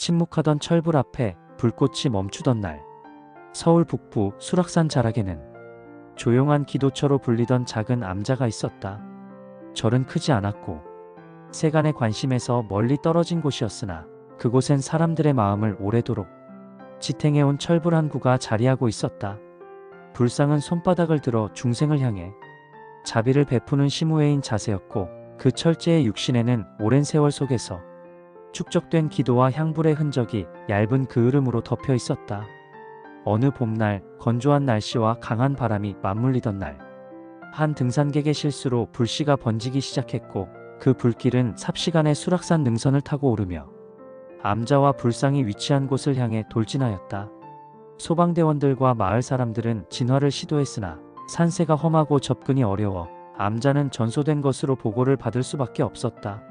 침묵하던 철불 앞에 불꽃이 멈추던 날. 서울 북부 수락산 자락에는 조용한 기도처로 불리던 작은 암자가 있었다. 절은 크지 않았고 세간의 관심에서 멀리 떨어진 곳이었으나 그곳엔 사람들의 마음을 오래도록 지탱해온 철불 한 구가 자리하고 있었다. 불상은 손바닥을 들어 중생을 향해 자비를 베푸는 시무회인 자세였고 그 철제의 육신에는 오랜 세월 속에서 축적된 기도와 향불의 흔적이 얇은 그 흐름으로 덮여 있었다. 어느 봄날 건조한 날씨와 강한 바람이 맞물리던 날, 한 등산객의 실수로 불씨가 번지기 시작했고 그 불길은 삽시간에 수락산 능선을 타고 오르며 암자와 불상이 위치한 곳을 향해 돌진하였다. 소방대원들과 마을 사람들은 진화를 시도했으나 산세가 험하고 접근이 어려워 암자는 전소된 것으로 보고를 받을 수밖에 없었다.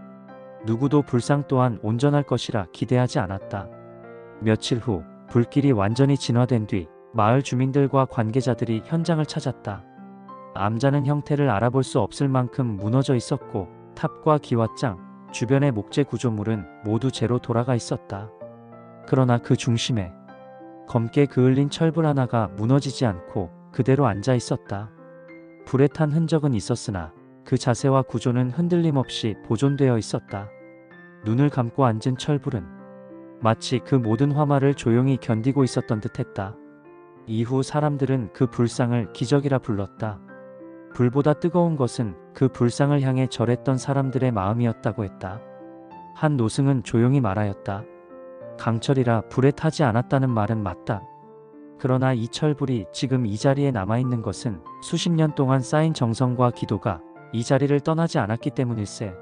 누구도 불상 또한 온전할 것이라 기대하지 않았다. 며칠 후 불길이 완전히 진화된 뒤 마을 주민들과 관계자들이 현장을 찾았다. 암자는 형태를 알아볼 수 없을 만큼 무너져 있었고 탑과 기와장, 주변의 목재 구조물은 모두 제로 돌아가 있었다. 그러나 그 중심에 검게 그을린 철불 하나가 무너지지 않고 그대로 앉아 있었다. 불에 탄 흔적은 있었으나 그 자세와 구조는 흔들림 없이 보존되어 있었다. 눈을 감고 앉은 철불은 마치 그 모든 화마를 조용히 견디고 있었던 듯했다. 이후 사람들은 그 불상을 기적이라 불렀다. 불보다 뜨거운 것은 그 불상을 향해 절했던 사람들의 마음이었다고 했다. 한 노승은 조용히 말하였다. 강철이라 불에 타지 않았다는 말은 맞다. 그러나 이 철불이 지금 이 자리에 남아있는 것은 수십 년 동안 쌓인 정성과 기도가 이 자리를 떠나지 않았기 때문일세.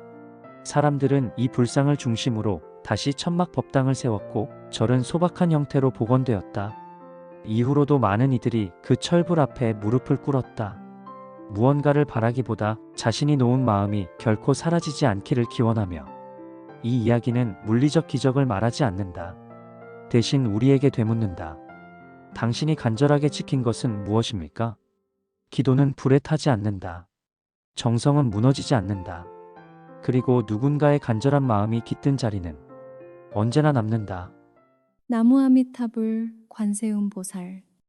사람들은 이 불상을 중심으로 다시 천막 법당을 세웠고 절은 소박한 형태로 복원되었다. 이후로도 많은 이들이 그 철불 앞에 무릎을 꿇었다. 무언가를 바라기보다 자신이 놓은 마음이 결코 사라지지 않기를 기원하며 이 이야기는 물리적 기적을 말하지 않는다. 대신 우리에게 되묻는다. 당신이 간절하게 지킨 것은 무엇입니까? 기도는 불에 타지 않는다. 정성은 무너지지 않는다. 그리고 누군가의 간절한 마음이 깃든 자리는 언제나 남는다. 나무아미타불 관세음 보살